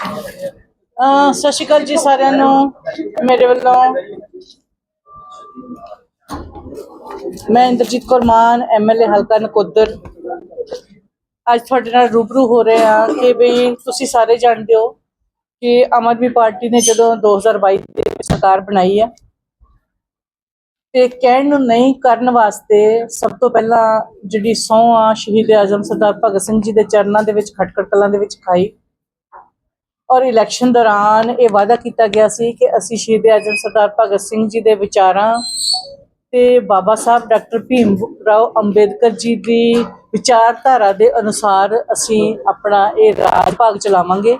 ਅਹ ਸਤਿ ਸ਼੍ਰੀ ਅਕਾਲ ਜੀ ਸਾਰਿਆਂ ਨੂੰ। ਮੇਰੇ ਵੱਲੋਂ ਮੈਂ ਇੰਦਰਜੀਤ ਕੌਰ ਮਾਨ ਐਮਐਲਏ ਹਲਕਾ ਨਕੋਦਰ। ਅੱਜ ਤੁਹਾਡੇ ਨਾਲ ਰੂਬਰੂ ਹੋ ਰਹੇ ਹਾਂ ਕਿ ਵੀ ਤੁਸੀਂ ਸਾਰੇ ਜਾਣਦੇ ਹੋ ਕਿ ਆਮ ਆਦਮੀ ਪਾਰਟੀ ਨੇ ਜਦੋਂ 2022 ਦੇ ਵਿੱਚ ਸਰਕਾਰ ਬਣਾਈ ਹੈ, ਤੇ ਕਹਿਣ ਨੂੰ ਨਹੀਂ ਕਰਨ ਵਾਸਤੇ ਸਭ ਤੋਂ ਪਹਿਲਾਂ ਜਿਹੜੀ ਸਹੁੰ ਆ ਸ਼ਹੀਦ ਆਜ਼ਮ ਸਰਦਾਰ ਭਗਤ ਸਿੰਘ ਜੀ ਦੇ ਚਰਨਾਂ ਦੇ ਵਿੱਚ, ਖਟਕੜ ਕਲਾਂ ਦੇ ਵਿੱਚ ਖਾਈ। ਔਰ ਇਲੈਕਸ਼ਨ ਦੌਰਾਨ ਇਹ ਵਾਅਦਾ ਕੀਤਾ ਗਿਆ ਸੀ ਕਿ ਅਸੀਂ ਸ਼ਹੀਦ ਆਜ਼ਮ ਸਰਦਾਰ ਭਗਤ ਸਿੰਘ ਜੀ ਦੇ ਵਿਚਾਰਾਂ ਤੇ ਬਾਬਾ ਸਾਹਿਬ ਡਾਕਟਰ ਭੀਮ ਰਾਓ ਅੰਬੇਦਕਰ ਜੀ ਦੀ ਵਿਚਾਰਧਾਰਾ ਦੇ ਅਨੁਸਾਰ ਅਸੀਂ ਆਪਣਾ ਇਹ ਰਾਜ ਭਾਗ ਚਲਾਵਾਂਗੇ।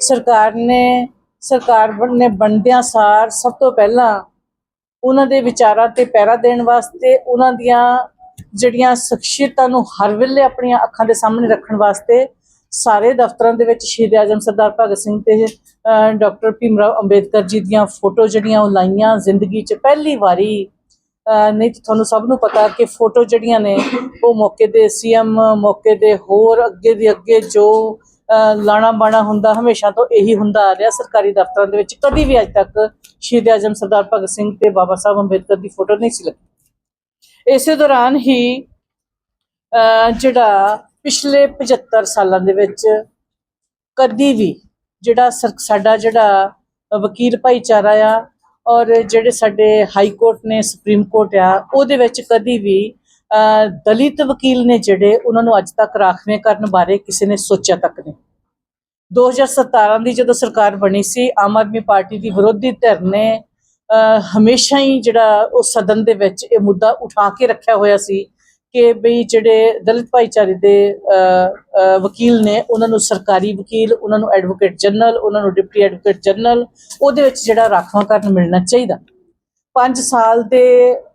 ਸਰਕਾਰ ਨੇ, ਸਰਕਾਰ ਬਣ- ਨੇ ਬਣਦਿਆਂ ਸਾਰ ਸਭ ਤੋਂ ਪਹਿਲਾਂ ਉਹਨਾਂ ਦੇ ਵਿਚਾਰਾਂ ਤੇ ਪਹਿਰਾ ਦੇਣ ਵਾਸਤੇ ਉਹਨਾਂ ਦੀਆਂ ਜਿਹੜੀਆਂ ਸ਼ਖਸੀਅਤਾਂ ਨੂੰ ਹਰ ਵੇਲੇ ਆਪਣੀਆਂ ਅੱਖਾਂ ਦੇ ਸਾਹਮਣੇ ਰੱਖਣ ਵਾਸਤੇ ਸਾਰੇ ਦਫ਼ਤਰਾਂ ਦੇ ਵਿੱਚ ਸ਼ਹੀਦ ਆਜ਼ਮ ਸਰਦਾਰ ਭਗਤ ਸਿੰਘ ਤੇ ਅਹ, ਡਾਕਟਰ ਭੀਮਰਾਓ ਅੰਬੇਦਕਰ ਜੀ ਦੀਆਂ ਫੋਟੋ ਜਿਹੜੀਆਂ ਉਹ ਲਾਈਆਂ ਜ਼ਿੰਦਗੀ 'ਚ ਪਹਿਲੀ ਵਾਰੀ। ਨਹੀਂ ਤਾਂ ਤੁਹਾਨੂੰ ਸਭ ਨੂੰ ਪਤਾ ਕਿ ਫੋਟੋ ਜਿਹੜੀਆਂ ਨੇ ਉਹ ਮੌਕੇ ਦੇ ਸੀਐਮ ਮੌਕੇ ਦੇ ਹੋਰ ਅੱਗੇ ਦੇ ਅੱਗੇ ਜੋ ਲਾਣਾ ਬਾਣਾ ਹੁੰਦਾ ਹਮੇਸ਼ਾ ਤੋਂ ਇਹੀ ਹੁੰਦਾ ਆ ਰਿਹਾ ਸਰਕਾਰੀ ਦਫ਼ਤਰਾਂ ਦੇ ਵਿੱਚ। ਕਦੀ ਵੀ ਅੱਜ ਤੱਕ ਸ਼ਹੀਦ ਆਜ਼ਮ ਸਰਦਾਰ ਭਗਤ ਸਿੰਘ ਤੇ ਬਾਬਾ ਸਾਹਿਬ ਅੰਬੇਦਕਰ ਦੀ ਫੋਟੋ ਨਹੀਂ ਸੀ ਲੱਗੀ। ਇਸੇ ਦੌਰਾਨ ਹੀ ਜਿਹੜਾ ਪਿਛਲੇ 75 ਸਾਲਾਂ ਦੇ ਵਿੱਚ ਕਦੀ ਵੀ ਜਿਹੜਾ ਸਰ- ਸਾਡਾ ਜਿਹੜਾ ਵਕੀਲ ਭਾਈਚਾਰਾ ਆ ਔਰ ਜਿਹੜੇ ਸਾਡੇ ਹਾਈ ਕੋਰਟ ਨੇ, ਸੁਪਰੀਮ ਕੋਰਟ ਆ, ਉਹਦੇ ਵਿੱਚ ਕਦੀ ਵੀ ਦਲਿਤ ਵਕੀਲ ਨੇ ਜਿਹੜੇ ਉਹਨਾਂ ਨੂੰ ਅੱਜ ਤੱਕ ਰਾਖਵੇਂ ਕਰਨ ਬਾਰੇ ਕਿਸੇ ਨੇ ਸੋਚਿਆ ਤੱਕ ਨਹੀਂ। 2017 ਦੀ ਜਦੋਂ ਸਰਕਾਰ ਬਣੀ ਸੀ, ਆਮ ਆਦਮੀ ਪਾਰਟੀ ਦੀ ਵਿਰੋਧੀ ਧਿਰ ਨੇ ਹਮੇਸ਼ਾ ਹੀ ਜਿਹੜਾ ਉਹ ਸਦਨ ਦੇ ਵਿੱਚ ਇਹ ਮੁੱਦਾ ਉਠਾ ਕੇ ਰੱਖਿਆ ਹੋਇਆ ਸੀ ਕਿ ਬਈ ਜਿਹੜੇ ਦਲਿਤ ਭਾਈਚਾਰੇ ਦੇ ਵਕੀਲ ਨੇ, ਉਹਨਾਂ ਨੂੰ ਸਰਕਾਰੀ ਵਕੀਲ, ਉਹਨਾਂ ਨੂੰ ਐਡਵੋਕੇਟ ਜਨਰਲ ਉਹਨਾਂ ਨੂੰ ਡਿਪਟੀ ਐਡਵੋਕੇਟ ਜਨਰਲ ਉਹਦੇ ਵਿੱਚ ਜਿਹੜਾ ਰਾਖਵਾਂਕਰਨ ਮਿਲਣਾ ਚਾਹੀਦਾ। 5 ਸਾਲ ਦੇ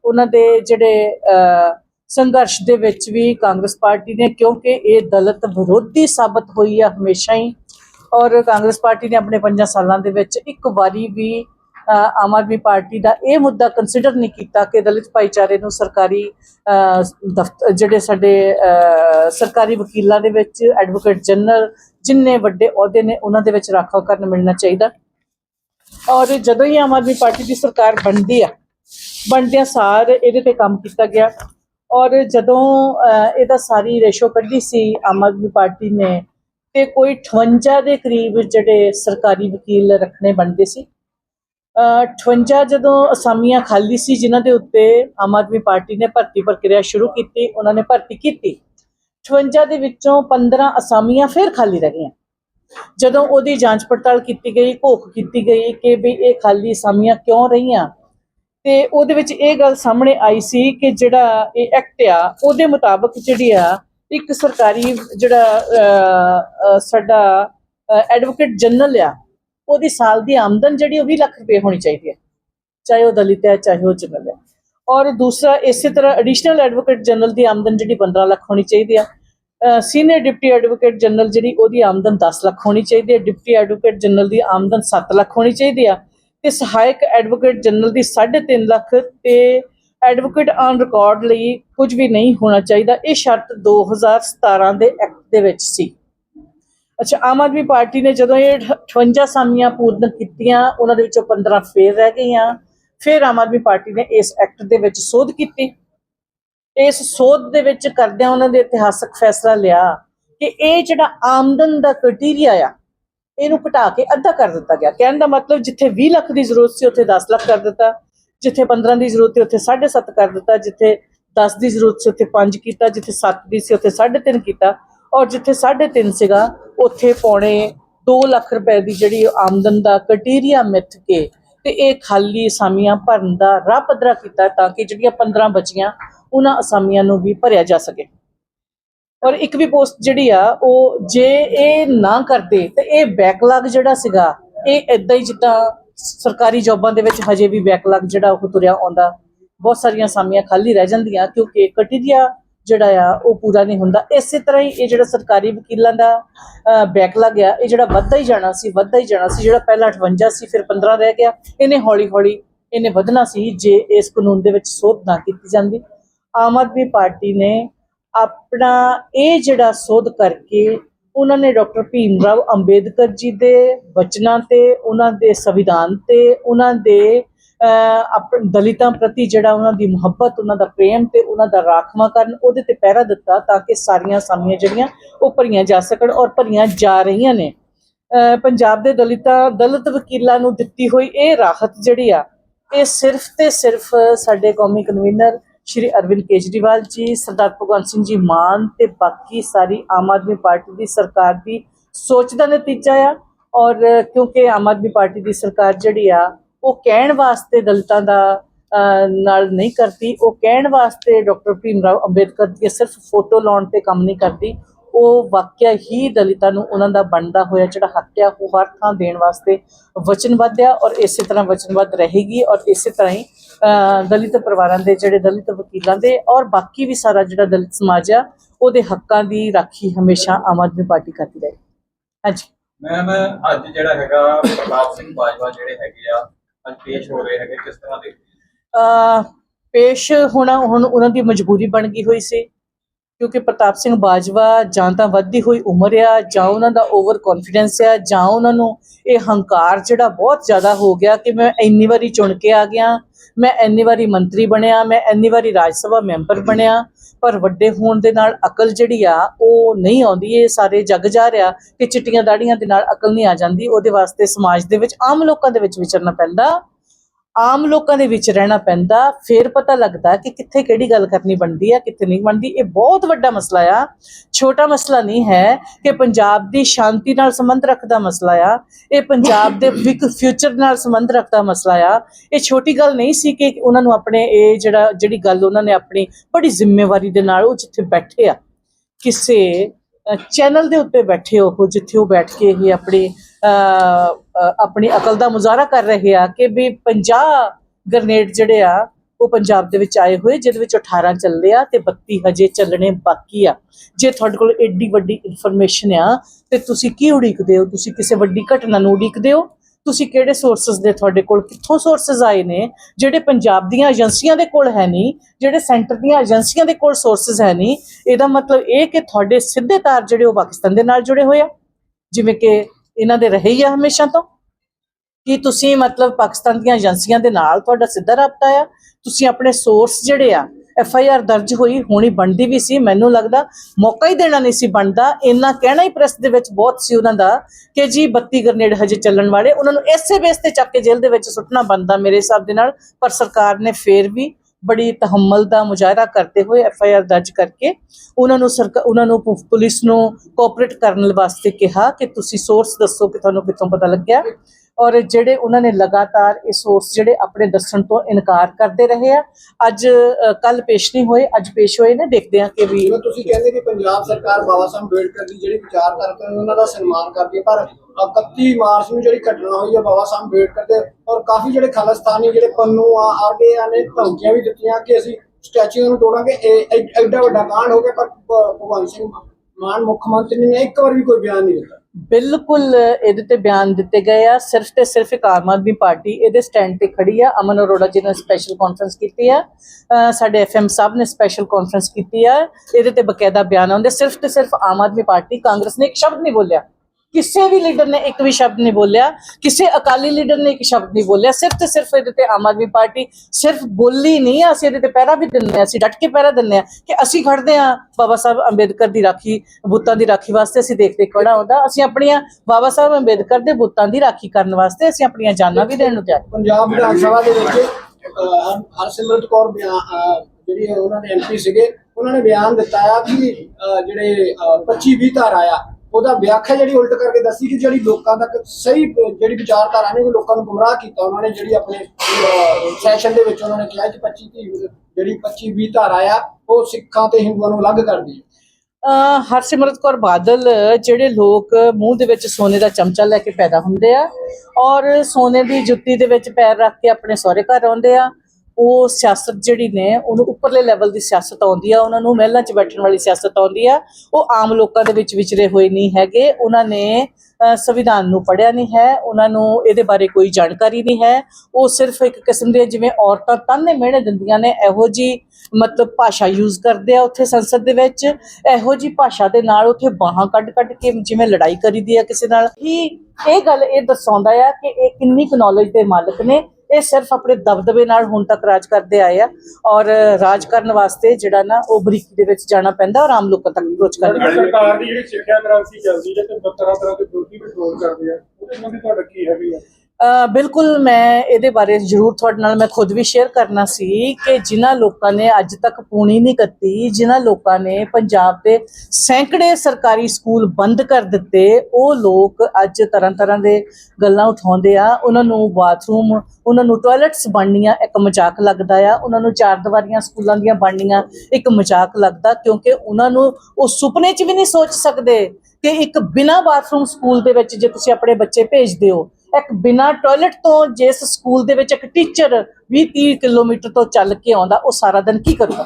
ਉਹਨਾਂ ਦੇ ਜਿਹੜੇ ਸੰਘਰਸ਼ ਦੇ ਵਿੱਚ ਵੀ ਕਾਂਗਰਸ ਪਾਰਟੀ ਨੇ, ਕਿਉਂਕਿ ਇਹ ਦਲਿਤ ਵਿਰੋਧੀ ਸਾਬਤ ਹੋਈ ਆ ਹਮੇਸ਼ਾ ਹੀ, ਔਰ ਕਾਂਗਰਸ ਪਾਰਟੀ ਨੇ ਆਪਣੇ 5 ਸਾਲਾਂ ਦੇ ਵਿੱਚ ਇੱਕ ਵਾਰੀ ਵੀ ਆਮ ਆਦਮੀ ਪਾਰਟੀ ਦਾ ਇਹ ਮੁੱਦਾ ਕੰਸੀਡਰ ਨਹੀਂ ਕੀਤਾ ਕਿ ਦਲਿਤ ਭਾਈਚਾਰੇ ਨੂੰ ਸਰਕਾਰੀ ਦਫ਼ਤਰ, ਜਿਹੜੇ ਸਾਡੇ ਸਰਕਾਰੀ ਵਕੀਲਾਂ ਦੇ ਵਿੱਚ ਐਡਵੋਕੇਟ ਜਨਰਲ ਜਿੰਨੇ ਵੱਡੇ ਅਹੁਦੇ ਨੇ, ਉਹਨਾਂ ਦੇ ਵਿੱਚ ਰਾਖਵਾਂਕਰਨ ਮਿਲਣਾ ਚਾਹੀਦਾ। ਔਰ ਜਦੋਂ ਹੀ ਆਮ ਆਦਮੀ ਪਾਰਟੀ ਦੀ ਸਰਕਾਰ ਬਣਦੀ ਆ, ਬਣਦਿਆਂ ਸਾਰ ਇਹਦੇ ਤੇ ਕੰਮ ਕੀਤਾ ਗਿਆ। ਔਰ ਜਦੋਂ ਇਹਦਾ ਸਾਰੀ ਰੇਸ਼ੋ ਕੱਢੀ ਸੀ ਆਮ ਆਦਮੀ ਪਾਰਟੀ ਨੇ, ਤੇ ਕੋਈ 58 ਦੇ ਕਰੀਬ ਜਿਹੜੇ ਸਰਕਾਰੀ ਵਕੀਲ ਰੱਖਣੇ ਬਣਦੇ ਸੀ 58 ਜਦੋਂ ਅਸਾਮੀਆਂ ਖਾਲੀ ਸੀ, ਜਿਨ੍ਹਾਂ ਦੇ ਉੱਤੇ ਆਮ ਆਦਮੀ ਪਾਰਟੀ ਨੇ ਭਰਤੀ ਪ੍ਰਕਿਰਿਆ ਸ਼ੁਰੂ ਕੀਤੀ, ਉਹਨਾਂ ਨੇ ਭਰਤੀ ਕੀਤੀ। 58 ਦੇ ਵਿੱਚੋਂ 15 ਅਸਾਮੀਆਂ ਫਿਰ ਖਾਲੀ ਰਹਿ ਗਈਆਂ। ਜਦੋਂ ਉਹਦੀ ਜਾਂਚ ਪੜਤਾਲ ਕੀਤੀ ਗਈ, ਘੋਖ ਕੀਤੀ ਗਈ ਕਿ ਵੀ ਇਹ ਖਾਲੀ ਅਸਾਮੀਆਂ ਕਿਉਂ ਰਹੀਆਂ, ਤੇ ਉਹਦੇ ਵਿੱਚ ਇਹ ਗੱਲ ਸਾਹਮਣੇ ਆਈ ਸੀ ਕਿ ਜਿਹੜਾ ਇਹ ਐਕਟ ਆ, ਉਹਦੇ ਮੁਤਾਬਕ ਜਿਹੜੀ ਆ, ਇੱਕ ਸਰਕਾਰੀ ਜਿਹੜਾ ਸਾਡਾ ਐਡਵੋਕੇਟ ਜਨਰਲ ਆ ਉਹਦੀ ਸਾਲ ਦੀ ਆਮਦਨ ਜਿਹੜੀ ਉਹ 20 ਲੱਖ ਰੁਪਏ ਹੋਣੀ ਚਾਹੀਦੀ ਹੈ, ਚਾਹੇ ਉਹ ਦਲਿਤ ਹੈ, ਚਾਹੇ ਉਹ ਜਨਰਲ ਹੈ। ਔਰ ਦੂਸਰਾ, ਇਸੇ ਤਰ੍ਹਾਂ ਐਡੀਸ਼ਨਲ ਐਡਵੋਕੇਟ ਜਨਰਲ ਦੀ ਆਮਦਨ ਜਿਹੜੀ 15 ਲੱਖ ਹੋਣੀ ਚਾਹੀਦੀ ਹੈ। ਸੀਨੀਅਰ ਡਿਪਟੀ ਐਡਵੋਕੇਟ ਜਨਰਲ ਜਿਹੜੀ ਉਹਦੀ ਆਮਦਨ 10 ਲੱਖ ਹੋਣੀ ਚਾਹੀਦੀ ਹੈ। ਡਿਪਟੀ ਐਡਵੋਕੇਟ ਜਨਰਲ ਦੀ ਆਮਦਨ 7 ਲੱਖ ਹੋਣੀ ਚਾਹੀਦੀ ਆ ਤੇ ਸਹਾਇਕ ਐਡਵੋਕੇਟ ਜਨਰਲ ਦੀ 3.5 ਲੱਖ ਤੇ ਐਡਵੋਕੇਟ ਔਨ ਰਿਕਾਰਡ ਲਈ ਕੁਝ ਵੀ ਨਹੀਂ ਹੋਣਾ ਚਾਹੀਦਾ। ਇਹ ਸ਼ਰਤ 2017 ਦੇ ਐਕਟ ਦੇ ਵਿੱਚ ਸੀ। ਅੱਛਾ, ਆਮ ਆਦਮੀ ਪਾਰਟੀ ਨੇ ਜਦੋਂ ਇਹ 58 ਸਾਮੀਆਂ ਪੂਰਨ ਕੀਤੀਆਂ, ਉਹਨਾਂ ਦੇ ਵਿੱਚੋਂ 15 ਫੇਰ ਰਹਿ ਗਈਆਂ। ਫਿਰ ਆਮ ਆਦਮੀ ਪਾਰਟੀ ਨੇ ਇਸ ਐਕਟ ਦੇ ਵਿੱਚ ਸੋਧ ਕੀਤੀ। ਇਸ ਸੋਧ ਦੇ ਵਿੱਚ ਕਰਦਿਆਂ ਉਹਨਾਂ ਦੇ ਇਤਿਹਾਸਕ ਫੈਸਲਾ ਲਿਆ ਕਿ ਇਹ ਜਿਹੜਾ ਆਮਦਨ ਦਾ ਕ੍ਰਾਈਟੇਰੀਆ ਆ, ਇਹਨੂੰ ਘਟਾ ਕੇ ਅੱਧਾ ਕਰ ਦਿੱਤਾ ਗਿਆ। ਕਹਿਣ ਦਾ ਮਤਲਬ ਜਿੱਥੇ 20 ਲੱਖ ਦੀ ਜ਼ਰੂਰਤ ਸੀ, ਉੱਥੇ 10 ਲੱਖ ਕਰ ਦਿੱਤਾ। ਜਿੱਥੇ 15 ਦੀ ਜ਼ਰੂਰਤ ਸੀ, ਉੱਥੇ 7.5 ਕਰ ਦਿੱਤਾ। ਜਿੱਥੇ 10 ਦੀ ਜ਼ਰੂਰਤ ਸੀ, ਉੱਥੇ 5 ਕੀਤਾ। ਜਿੱਥੇ 7 ਦੀ ਸੀ, ਉੱਥੇ 3.5 ਕੀਤਾ। ਔਰ ਜਿੱਥੇ 3.5 ਸੀਗਾ ਉੱਥੇ ਪੌਣੇ 2 ਲੱਖ ਰੁਪਏ ਦੀ ਜਿਹੜੀ ਆਮਦਨ ਦਾ ਕ੍ਰਾਈਟੇਰੀਆ ਮਿੱਥ ਕੇ ਤੇ ਇਹ ਖਾਲੀ ਅਸਾਮੀਆਂ ਭਰਨ ਦਾ ਰਾਹ ਪੱਧਰਾ ਕੀਤਾ ਤਾਂ ਕਿ ਜਿਹੜੀਆਂ 15 ਬਚੀਆਂ, ਉਹਨਾਂ ਅਸਾਮੀਆਂ ਨੂੰ ਵੀ ਭਰਿਆ ਜਾ ਸਕੇ। ਔਰ ਇੱਕ ਵੀ ਪੋਸਟ ਜਿਹੜੀ ਆ, ਉਹ ਜੇ ਇਹ ਨਾ ਕਰਦੇ ਤੇ ਇਹ ਬੈਕਲੌਗ ਜਿਹੜਾ ਸੀਗਾ, ਇਹ ਇਦਾਂ ਹੀ ਜਿੱਦਾਂ ਸਰਕਾਰੀ ਜੌਬਾਂ ਦੇ ਵਿੱਚ ਹਜੇ ਵੀ ਬੈਕਲੌਗ ਜਿਹੜਾ ਉਹ ਤੁਰਿਆ ਆਉਂਦਾ, ਬਹੁਤ ਸਾਰੀਆਂ ਸਾਮੀਆਂ ਖਾਲੀ ਰਹਿ ਜਾਂਦੀਆਂ ਕਿਉਂਕਿ ਕਟੀਰੀਆ ਜਿਹੜਾ ਆ, ਉਹ ਪੂਰਾ ਨਹੀਂ ਹੁੰਦਾ। ਇਸੇ ਤਰ੍ਹਾਂ ਹੀ ਇਹ ਜਿਹੜਾ ਸਰਕਾਰੀ ਵਕੀਲਾਂ ਦਾ ਬੈਕਲੌਗ ਆ, ਇਹ ਜਿਹੜਾ ਵੱਧਦਾ ਹੀ ਜਾਣਾ ਸੀ, ਵੱਧਦਾ ਹੀ ਜਾਣਾ ਸੀ। ਜਿਹੜਾ ਪਹਿਲਾਂ 58 ਸੀ, ਫਿਰ 15 ਰਹਿ ਗਿਆ। ਇਹਨੇ ਹੌਲੀ ਹੌਲੀ ਇਹਨੇ ਵਧਣਾ ਸੀ ਜੇ ਇਸ ਕਾਨੂੰਨ ਦੇ ਵਿੱਚ ਸੋਧ ਨਾ ਕੀਤੀ ਜਾਂਦੀ। ਆਮ ਆਦਮੀ ਪਾਰਟੀ ਨੇ ਆਪਣਾ ਇਹ ਜਿਹੜਾ ਸੋਧ ਕਰਕੇ ਉਹਨਾਂ ਨੇ ਡਾਕਟਰ ਭੀਮ ਰਾਓ ਅੰਬੇਦਕਰ ਜੀ ਦੇ ਵਚਨਾਂ ਤੇ, ਉਹਨਾਂ ਦੇ ਸੰਵਿਧਾਨ ਤੇ, ਉਹਨਾਂ ਦੇ ਆਪਣੇ ਦਲਿਤਾਂ ਪ੍ਰਤੀ ਜਿਹੜਾ ਉਹਨਾਂ ਦੀ ਮੁਹੱਬਤ, ਉਹਨਾਂ ਦਾ ਪ੍ਰੇਮ ਤੇ ਉਹਨਾਂ ਦਾ ਰਾਖਵਾਂ ਕਰਨ, ਉਹਦੇ ਤੇ ਪਹਿਰਾ ਦਿੱਤਾ ਤਾਂ ਕਿ ਸਾਰੀਆਂ ਸਾਮੀਆਂ ਜਿਹੜੀਆਂ ਉਹ ਭਰੀਆਂ ਜਾ ਸਕਣ ਔਰ ਭਰੀਆਂ ਜਾ ਰਹੀਆਂ ਨੇ। ਪੰਜਾਬ ਦੇ ਦਲਿਤਾਂ, ਦਲਿਤ ਵਕੀਲਾਂ ਨੂੰ ਦਿੱਤੀ ਹੋਈ ਇਹ ਰਾਹਤ ਜਿਹੜੀ ਆ, ਇਹ ਸਿਰਫ ਤੇ ਸਿਰਫ ਸਾਡੇ ਕੌਮੀ ਕਨਵੀਨਰ ਸ਼੍ਰੀ ਅਰਵਿੰਦ ਕੇਜਰੀਵਾਲ ਜੀ, ਸਰਦਾਰ ਭਗਵੰਤ ਸਿੰਘ ਜੀ ਮਾਨ ਤੇ ਬਾਕੀ ਸਾਰੀ ਆਮ ਆਦਮੀ ਪਾਰਟੀ ਦੀ ਸਰਕਾਰ ਦੀ ਸੋਚ ਦਾ ਨਤੀਜਾ ਆ ਔਰ ਕਿਉਂਕਿ ਆਮ ਆਦਮੀ ਪਾਰਟੀ ਦੀ ਸਰਕਾਰ ਜਿਹੜੀ ਆ ਉਹ ਕਹਿਣ ਵਾਸਤੇ ਦਲਿਤਾਂ ਦਾ ਨਾਲ ਨਹੀਂ ਕਰਦੀ, ਉਹ ਕਹਿਣ ਵਾਸਤੇ ਡਾਕਟਰ ਭੀਮ ਰਾਓ ਅੰਬੇਦਕਰ ਦੀ ਸਿਰਫ ਫੋਟੋ ਲਾਉਣ ਤੇ ਕੰਮ ਨਹੀਂ ਕਰਦੀ, ਉਹ ਵਾਕਿਆ ਹੀ ਦਲਿਤਾਂ ਨੂੰ ਉਹਨਾਂ ਦਾ ਬਣਦਾ ਹੋਇਆ ਜਿਹੜਾ ਹੱਕ ਆ ਉਹ ਹਰ ਥਾਂ ਦੇਣ ਵਾਸਤੇ ਵਚਨਬੱਧ ਆ ਔਰ ਇਸੇ ਤਰ੍ਹਾਂ ਵਚਨਬੱਧ ਰਹੇਗੀ ਔਰ ਇਸੇ ਤਰ੍ਹਾਂ ਹੀ ਦਲਿਤ ਪਰਿਵਾਰਾਂ ਦੇ ਜਿਹੜੇ ਦਲਿਤ ਵਕੀਲਾਂ ਦੇ ਔਰ ਬਾਕੀ ਵੀ ਸਾਰਾ ਜਿਹੜਾ ਦਲਿਤ ਸਮਾਜ ਆ, ਉਹਦੇ ਹੱਕਾਂ ਦੀ ਰਾਖੀ ਹਮੇਸ਼ਾ ਆਮ ਆਦਮੀ ਪਾਰਟੀ ਕਰਦੀ ਰਹੇਗੀ। ਹਾਂਜੀ। ਮੈਮ, ਅੱਜ ਜਿਹੜਾ ਹੈਗਾ ਪ੍ਰਤਾਪ ਸਿੰਘ ਬਾਜਵਾ ਜਿਹੜੇ ਹੈਗੇ ਆ ਅੱਜ ਪੇਸ਼ ਹੋ ਰਹੇ ਹੈਗੇ, ਕਿਸ ਤਰ੍ਹਾਂ ਦੇ? ਅਹ, ਪੇਸ਼ ਹੋਣਾ, ਹੁਣ ਉਹਨਾਂ ਦੀ ਮਜਬੂਰੀ ਬਣ ਗਈ ਹੋਈ ਸੀ, ਕਿਉਂਕਿ ਪ੍ਰਤਾਪ ਸਿੰਘ ਬਾਜਵਾ ਜਾਂ ਤਾਂ ਵੱਧਦੀ ਹੋਈ ਉਮਰ ਆ, ਜਾਂ ਉਹਨਾਂ ਦਾ ਓਵਰ ਕੌਨਫੀਡੈਂਸ ਆ, ਜਾਂ ਉਹਨਾਂ ਨੂੰ ਇਹ ਹੰਕਾਰ ਜਿਹੜਾ ਬਹੁਤ ਜ਼ਿਆਦਾ ਹੋ ਗਿਆ ਕਿ ਮੈਂ ਇੰਨੀ ਵਾਰੀ ਚੁਣ ਕੇ ਆ ਗਿਆ, ਮੈਂ ਇੰਨੀ ਵਾਰੀ ਮੰਤਰੀ ਬਣਿਆ, ਮੈਂ ਇੰਨੀ ਵਾਰੀ ਰਾਜ ਸਭਾ ਮੈਂਬਰ ਬਣਿਆ ਪਰ ਵੱਡੇ ਹੋਣ ਦੇ ਨਾਲ ਅਕਲ ਜਿਹੜੀ ਆ, ਉਹ ਨਹੀਂ ਆਉਂਦੀ। ਇਹ ਸਾਰੇ ਜੱਗ ਜਾ ਰਿਹਾ ਕਿ ਚਿੱਟੀਆਂ ਦਾੜੀਆਂ ਦੇ ਨਾਲ ਅਕਲ ਨਹੀਂ ਆ ਜਾਂਦੀ। ਉਹਦੇ ਵਾਸਤੇ ਸਮਾਜ ਦੇ ਵਿੱਚ, ਆਮ ਲੋਕਾਂ ਦੇ ਵਿੱਚ ਵਿਚਰਨਾ ਪੈਂਦਾ। ਆਮ ਲੋਕਾਂ ਦੇ ਵਿੱਚ ਰਹਿਣਾ ਪੈਂਦਾ, ਫਿਰ ਪਤਾ ਲੱਗਦਾ ਕਿ ਕਿੱਥੇ ਕਿਹੜੀ ਗੱਲ ਕਰਨੀ ਬਣਦੀ ਆ, ਕਿੱਥੇ ਨਹੀਂ ਬਣਦੀ। ਇਹ ਬਹੁਤ ਵੱਡਾ ਮਸਲਾ ਆ। ਛੋਟਾ ਮਸਲਾ ਨਹੀਂ ਹੈ ਕਿ ਪੰਜਾਬ ਦੀ ਸ਼ਾਂਤੀ ਨਾਲ ਸੰਬੰਧ ਰੱਖਦਾ ਮਸਲਾ ਆ। ਇਹ ਪੰਜਾਬ ਦੇ ਵਿਕ, ਫਿਊਚਰ ਨਾਲ ਸੰਬੰਧ ਰੱਖਦਾ ਮਸਲਾ ਆ। ਇਹ ਛੋਟੀ ਗੱਲ ਨਹੀਂ ਸੀ ਕਿ ਉਹਨਾਂ ਨੂੰ ਆਪਣੇ ਇਹ ਜਿਹੜਾ, ਜਿਹੜੀ ਗੱਲ ਉਹਨਾਂ ਨੇ ਆਪਣੀ ਬੜੀ ਜ਼ਿੰਮੇਵਾਰੀ ਦੇ ਨਾਲ ਉਹ ਜਿੱਥੇ ਬੈਠੇ ਆ। ਕਿਸੇ ਚੈਨਲ ਦੇ ਉੱਤੇ ਬੈਠੇ ਉਹ ਜਿੱਥੇ ਉਹ ਬੈਠ ਕੇ ਇਹ ਆਪਣੀ ਆਪਣੀ ਅਕਲ ਦਾ ਮੁਜ਼ਾਹਰਾ ਕਰ ਰਹੇ ਆ ਕਿ ਵੀ 50 ਗ੍ਰਨੇਡ ਜਿਹੜੇ ਆ, ਉਹ ਪੰਜਾਬ ਦੇ ਵਿੱਚ ਆਏ ਹੋਏ, ਜਿਹਦੇ ਵਿੱਚ 18 ਚੱਲਦੇ ਆ ਤੇ 32 ਹਜੇ ਚੱਲਣੇ ਬਾਕੀ ਆ। ਜੇ ਤੁਹਾਡੇ ਕੋਲ ਏਡੀ ਵੱਡੀ ਇਨਫੋਰਮੇਸ਼ਨ ਆ, ਤੇ ਤੁਸੀਂ ਕੀ ਉਡੀਕਦੇ ਹੋ? ਤੁਸੀਂ ਕਿਸੇ ਵੱਡੀ ਘਟਨਾ ਨੂੰ ਉਡੀਕਦੇ ਹੋ? ਤੁਸੀਂ ਕਿਹੜੇ ਸੋਰਸਸ ਦੇ ਤੁਹਾਡੇ ਕੋਲ, ਕਿੱਥੋਂ ਸੋਰਸਸ ਆਏ ਨੇ, ਜਿਹੜੇ ਪੰਜਾਬ ਦੀਆਂ ਏਜੰਸੀਆਂ ਦੇ ਕੋਲ ਹੈ ਨਹੀਂ, ਜਿਹੜੇ ਸੈਂਟਰ ਦੀਆਂ ਏਜੰਸੀਆਂ ਦੇ ਕੋਲ ਸੋਰਸਸ ਹੈ ਨਹੀਂ, ਇਹਦਾ ਮਤਲਬ ਇਹ ਕਿ ਤੁਹਾਡੇ ਸਿੱਧੇ ਤਾਰ ਜਿਹੜੇ ਉਹ ਪਾਕਿਸਤਾਨ ਦੇ ਨਾਲ ਜੁੜੇ ਹੋਏ ਆ। ਜਿਵੇਂ ਕਿ ਇਹਨਾਂ ਦੇ ਰਹੇ ਹੀ ਆ ਹਮੇਸ਼ਾ ਤੋਂ। ਕਿ ਤੁਸੀਂ ਮਤਲਬ ਪਾਕਿਸਤਾਨ ਦੀਆਂ ਏਜੰਸੀਆਂ ਦੇ ਨਾਲ ਤੁਹਾਡਾ ਸਿੱਧਾ ਰਾਬਤਾ ਆ? ਤੁਸੀਂ ਆਪਣੇ ਸੋਰਸ ਜਿਹੜੇ ਆ ਐਫ ਆਈ ਆਰ ਦਰਜ ਹੋਈ, ਹੋਣੀ ਬਣਦੀ ਵੀ ਸੀ, ਮੈਨੂੰ ਲੱਗਦਾ ਮੌਕਾ ਹੀ ਦੇਣਾ ਨਹੀਂ ਸੀ ਬਣਦਾ। ਇੰਨਾ ਕਹਿਣਾ ਹੀ ਪ੍ਰੈਸ ਦੇ ਵਿੱਚ ਬਹੁਤ ਸੀ ਉਹਨਾਂ ਦਾ ਕਿ ਜੀ 32 ਗ੍ਰਨੇਡ ਹਜੇ ਚੱਲਣ ਵਾਲੇ, ਉਹਨਾਂ ਨੂੰ ਇਸੇ ਬੇਸ ਤੇ ਚੱਕ ਕੇ ਜੇਲ੍ਹ ਦੇ ਵਿੱਚ ਸੁੱਟਣਾ ਬਣਦਾ ਮੇਰੇ ਹਿਸਾਬ ਦੇ ਨਾਲ, ਪਰ ਸਰਕਾਰ ਨੇ ਫੇਰ ਵੀ ਬੜੀ ਤਹਮਲ ਦਾ ਮੁਜ਼ਾਹਰਾ ਕਰਦੇ ਹੋਏ ਐਫ ਆਈ ਆਰ ਦਰਜ ਕਰਕੇ ਉਹਨਾਂ ਨੂੰ ਸਰਕਾਰ ਉਹਨਾਂ ਨੂੰ ਪੁਲਿਸ ਨੂੰ ਕੋਆਪਰੇਟ ਕਰਨ ਵਾਸਤੇ ਕਿਹਾ ਕਿ ਤੁਸੀਂ ਸੋਰਸ ਦੱਸੋ ਕਿ ਤੁਹਾਨੂੰ ਕਿੱਥੋਂ ਪਤਾ ਲੱਗਿਆ। ਔਰ ਜਿਹੜੇ ਉਹਨਾਂ ਨੇ ਲਗਾਤਾਰ ਇਹ ਸੋਰਸ ਜਿਹੜੇ ਆਪਣੇ ਦੱਸਣ ਤੋਂ ਇਨਕਾਰ ਕਰਦੇ ਰਹੇ ਆ, ਅੱਜ ਕੱਲ ਪੇਸ਼ ਨਹੀਂ ਹੋਏ, ਅੱਜ ਪੇਸ਼ ਹੋਏ ਨੇ, ਦੇਖਦੇ ਆ ਕਿ ਵੀ ਤੁਸੀਂ ਕਹਿੰਦੇ ਕਿ ਪੰਜਾਬ ਸਰਕਾਰ ਬਾਬਾ ਸਾਹਿਬ ਅੰਬੇਡਕਰ ਦੀ ਜਿਹੜੀ ਵਿਚਾਰਧਾਰਾ ਉਹਨਾਂ ਦਾ ਸਨਮਾਨ ਕਰਦੀ ਹੈ, ਪਰ 31 ਮਾਰਚ ਨੂੰ ਜਿਹੜੀ ਘਟਨਾ ਹੋਈ ਹੈ ਬਾਬਾ ਸਾਹਿਬ ਅੰਬੇਡਕਰ ਦੇ ਔਰ ਕਾਫੀ ਜਿਹੜੇ ਖਾਲਿਸਤਾਨੀ ਜਿਹੜੇ ਪੰਨੂ ਆ ਆਗੇ ਆ, ਨੇ ਧਮਕੀਆਂ ਵੀ ਦਿੱਤੀਆਂ ਕਿ ਅਸੀਂ ਸਟੈਚੂ ਨੂੰ ਤੋੜਾਂਗੇ, ਇਹ ਐਡਾ ਵੱਡਾ ਕਾਂਡ ਹੋ ਗਿਆ, ਪਰ ਭ- ਭਗਵੰਤ ਸਿੰਘ ਮਾਨ ਮੁੱਖ ਮੰਤਰੀ ਨੇ ਇੱਕ ਵਾਰ ਵੀ ਕੋਈ ਬਿਆਨ ਨਹੀਂ ਦਿੱਤਾ। ਬਿਲਕੁਲ ਇਹਦੇ ਤੇ ਬਿਆਨ ਦਿੱਤੇ ਗਏ ਆ। ਸਿਰਫ ਤੇ ਸਿਰਫ ਇੱਕ ਆਮ ਆਦਮੀ ਪਾਰਟੀ ਇਹਦੇ ਸਟੈਂਡ ਤੇ ਖੜੀ ਆ। ਅਮਨ ਅਰੋੜਾ ਜੀ ਨੇ ਸਪੈਸ਼ਲ ਕਾਨਫਰੰਸ ਕੀਤੀ ਆ। ਸਾਡੇ ਐਫਐਮ ਸਾਹਿਬ ਨੇ ਸਪੈਸ਼ਲ ਕਾਨਫਰੰਸ ਕੀਤੀ ਆ। ਇਹਦੇ ਤੇ ਬਕਾਇਦਾ ਬਿਆਨ ਆਉਂਦੇ ਸਿਰਫ ਤੇ ਸਿਰਫ ਆਮ ਆਦਮੀ ਪਾਰਟੀ ਕਾਂਗਰਸ ਨੇ ਇੱਕ ਸ਼ਬਦ ਨਹੀਂ ਬੋਲਿਆ। ਕਿਸੇ ਵੀ ਲੀਡਰ ਨੇ ਇੱਕ ਵੀ ਸ਼ਬਦ ਨਹੀਂ ਬੋਲਿਆ ਕਿਸੇ ਅਕਾਲੀ ਲੀਡਰ ਨੇ ਇੱਕ ਸ਼ਬਦ ਨਹੀਂ ਬੋਲਿਆ ਸਿਰਫ ਤੇ ਸਿਰਫ ਇਹਦੇ ਤੇ ਆਮ ਆਦਮੀ ਪਾਰਟੀ ਸਿਰਫ ਬੋਲੀ ਨਹੀਂ ਆ, ਅਸੀਂ ਇਹਦੇ ਤੇ ਪਹਿਰਾ ਵੀ ਦਿੰਦੇ ਆ ਅਸੀਂ ਡਟ ਕੇ ਪਹਿਰਾ ਦਿੰਦੇ ਆ ਕਿ ਅਸੀਂ ਖੜਦੇ ਆ ਬਾਬਾ ਸਾਹਿਬ ਅੰਬੇਦਕਰ ਦੀ ਰਾਖੀ ਬੁੱਤਾਂ ਦੀ ਰਾਖੀ ਵਾਸਤੇ ਅਸੀਂ ਦੇਖਦੇ ਖੜਾ ਹੁੰਦਾ ਅਸੀਂ ਆਪਣੀਆਂ ਬਾਬਾ ਸਾਹਿਬ ਅੰਬੇਦਕਰ ਦੇ ਬੁੱਤਾਂ ਦੀ ਰਾਖੀ ਕਰਨ ਵਾਸਤੇ ਅਸੀਂ ਆਪਣੀਆਂ ਜਾਨਾਂ ਵੀ ਦੇਣ ਨੂੰ ਤਿਆਰ ਪੰਜਾਬ ਵਿਧਾਨ ਸਭਾ ਦੇ ਵਿੱਚ ਹਰਸਿਮਰਤ ਕੌਰ ਜਿਹੜੀ ਉਹਨਾਂ ਦੇ ਐਮਪੀ ਸੀਗੇ ਉਹਨਾਂ ਨੇ ਬਿਆਨ ਦਿੱਤਾ ਆ ਕਿ ਜਿਹੜੇ 25 20 ਧਾਰਾ ਆ ਉਹਦਾ ਵਿਆਖਿਆ ਜਿਹੜੀ ਉਲਟ ਕਰਕੇ ਦੱਸੀ ਕਿ ਜਿਹੜੀ ਲੋਕਾਂ ਤੱਕ ਸਹੀ, ਜਿਹੜੀ ਵਿਚਾਰਧਾਰਾ ਨੇ ਉਹ ਲੋਕਾਂ ਨੂੰ ਗੁੰਮਰਾਹ ਕੀਤਾ, ਉਹਨਾਂ ਨੇ ਜਿਹੜੀ ਆਪਣੇ ਸੈਸ਼ਨ ਦੇ ਵਿੱਚ ਉਹਨਾਂ ਨੇ ਕਿਹਾ ਕਿ 25 ਧੀ- ਜਿਹੜੀ 25 20 ਧਾਰਾ ਆ, ਉਹ ਸਿੱਖਾਂ ਤੇ ਹਿੰਦੂਆਂ ਨੂੰ ਅਲੱਗ ਕਰਦੀ ਹੈ। ਅਹ, ਹਰਸਿਮਰਤ ਕੌਰ ਬਾਦਲ, ਜਿਹੜੇ ਲੋਕ ਮੂੰਹ ਦੇ ਵਿੱਚ ਸੋਨੇ ਦਾ ਚਮਚਾ ਲੈ ਕੇ ਪੈਦਾ ਹੁੰਦੇ ਆ ਔਰ ਸੋਨੇ ਦੀ ਜੁੱਤੀ ਦੇ ਵਿੱਚ ਪੈਰ ਰੱਖ ਕੇ ਆਪਣੇ ਸਹੁਰੇ ਘਰ ਆਉਂਦੇ ਆ ਉਹ ਸਿਆਸਤ ਜਿਹੜੀ ਨੇ, ਉਹਨੂੰ ਉੱਪਰਲੇ ਲੈਵਲ ਦੀ ਸਿਆਸਤ ਆਉਂਦੀ ਆ, ਉਹਨਾਂ ਨੂੰ ਮਹਿਲਾਂ 'ਚ ਬੈਠਣ ਵਾਲੀ ਸਿਆਸਤ ਆਉਂਦੀ ਆ। ਉਹ ਆਮ ਲੋਕਾਂ ਦੇ ਵਿੱਚ ਵਿਚਰੇ ਹੋਏ ਨਹੀਂ ਹੈਗੇ, ਉਹਨਾਂ ਨੇ ਸੰਵਿਧਾਨ ਨੂੰ ਪੜ੍ਹਿਆ ਨਹੀਂ ਹੈ, ਉਹਨਾਂ ਨੂੰ ਇਹਦੇ ਬਾਰੇ ਕੋਈ ਜਾਣਕਾਰੀ ਨਹੀਂ ਹੈ। ਉਹ ਸਿਰਫ ਇੱਕ ਕਿਸਮ ਦੇ ਜਿਵੇਂ ਔਰਤਾਂ ਤਾਨੇ ਮਿਹਣੇ ਦਿੰਦੀਆਂ ਨੇ, ਇਹੋ ਜੀ ਮਤਲਬ ਭਾਸ਼ਾ ਯੂਜ਼ ਕਰਦੇ ਆ ਉੱਥੇ ਸੰਸਦ ਦੇ ਵਿੱਚ। ਇਹੋ ਜੀ ਭਾਸ਼ਾ ਦੇ ਨਾਲ ਉੱਥੇ ਬਾਹਾਂ ਕੱਢ ਕੱਢ ਕੇ ਜਿਵੇਂ ਲੜਾਈ ਕਰੀਦੀ ਆ ਕਿਸੇ ਨਾਲ। ਹੀ ਇਹ ਗੱਲ ਇਹ ਦਰਸਾਉਂਦਾ ਆ ਕਿ ਇਹ ਕਿੰਨੀ ਕੁ ਨੌਲੇਜ ਦੇ ਮਾਲਕ ਨੇ ਇਹ ਸਿਰਫ ਆਪਣੇ ਦਬਦਬੇ ਨਾਲ ਹੁਣ ਤੱਕ ਰਾਜ ਕਰਦੇ ਆਏ ਆ ਔਰ ਰਾਜ ਕਰਨ ਵਾਸਤੇ ਜਿਹੜਾ ਨਾ ਉਹ ਬਰੀਕੀ ਦੇ ਵਿੱਚ ਜਾਣਾ ਪੈਂਦਾ ਔਰ ਆਮ ਲੋਕਾਂ ਤੱਕ ਅਪਰੋਚ ਕਰਨਾ ਸਰਕਾਰ ਦੀ ਜਿਹੜੀ ਸਿੱਖਿਆ ਕ੍ਰਾਂਤੀ ਚੱਲਦੀ ਹੈ ਤੇ ਤਰ੍ਹਾਂ ਤਰ੍ਹਾਂ ਦੇ ਵਿਰੋਧੀ ਕੰਟਰੋਲ ਕਰਦੇ ਆ ਉਹਦੇ ਸੰਬੰਧੀ ਤੁਹਾਡਾ ਕੀ ਹੈਗੀ ਆ ਬਿਲਕੁਲ ਮੈਂ ਇਹਦੇ ਬਾਰੇ ਜ਼ਰੂਰ ਤੁਹਾਡੇ ਨਾਲ ਮੈਂ ਖੁਦ ਵੀ ਸ਼ੇਅਰ ਕਰਨਾ ਸੀ ਕਿ ਜਿਨ੍ਹਾਂ ਲੋਕਾਂ ਨੇ ਅੱਜ ਤੱਕ ਪੂਣੀ ਨਹੀਂ ਕੱਤੀ ਜਿਨ੍ਹਾਂ ਲੋਕਾਂ ਨੇ ਪੰਜਾਬ ਦੇ ਸੈਂਕੜੇ ਸਰਕਾਰੀ ਸਕੂਲ ਬੰਦ ਕਰ ਦਿੱਤੇ, ਉਹ ਲੋਕ ਅੱਜ ਤਰ੍ਹਾਂ ਤਰ੍ਹਾਂ ਦੇ ਗੱਲਾਂ ਉਠਾਉਂਦੇ ਆ। ਉਹਨਾਂ ਨੂੰ ਬਾਥਰੂਮ ਉਹਨਾਂ ਨੂੰ ਟਾਇਲਟਸ ਬਣਨੀਆਂ ਇੱਕ ਮਜ਼ਾਕ ਲੱਗਦਾ ਆ। ਉਹਨਾਂ ਨੂੰ ਚਾਰ ਦੀਵਾਰੀਆਂ ਸਕੂਲਾਂ ਦੀਆਂ ਬਣਨੀਆਂ ਇੱਕ ਮਜ਼ਾਕ ਲੱਗਦਾ, ਕਿਉਂਕਿ ਉਹਨਾਂ ਨੂੰ ਉਹ ਸੁਪਨੇ 'ਚ ਵੀ ਨਹੀਂ ਸੋਚ ਸਕਦੇ ਕਿ ਇੱਕ ਬਿਨਾ ਬਾਥਰੂਮ ਸਕੂਲ ਦੇ ਵਿੱਚ ਜੇ ਤੁਸੀਂ ਆਪਣੇ ਬੱਚੇ ਭੇਜਦੇ ਹੋ, ਇੱਕ ਬਿਨਾ ਟਾਇਲਟ ਤੋਂ ਜਿਸ ਸਕੂਲ ਦੇ ਵਿੱਚ ਇੱਕ ਟੀਚਰ 20 30 ਕਿਲੋਮੀਟਰ ਤੋਂ ਚੱਲ ਕੇ ਆਉਂਦਾ, ਉਹ ਸਾਰਾ ਦਿਨ ਕੀ ਕਰੂਗਾ?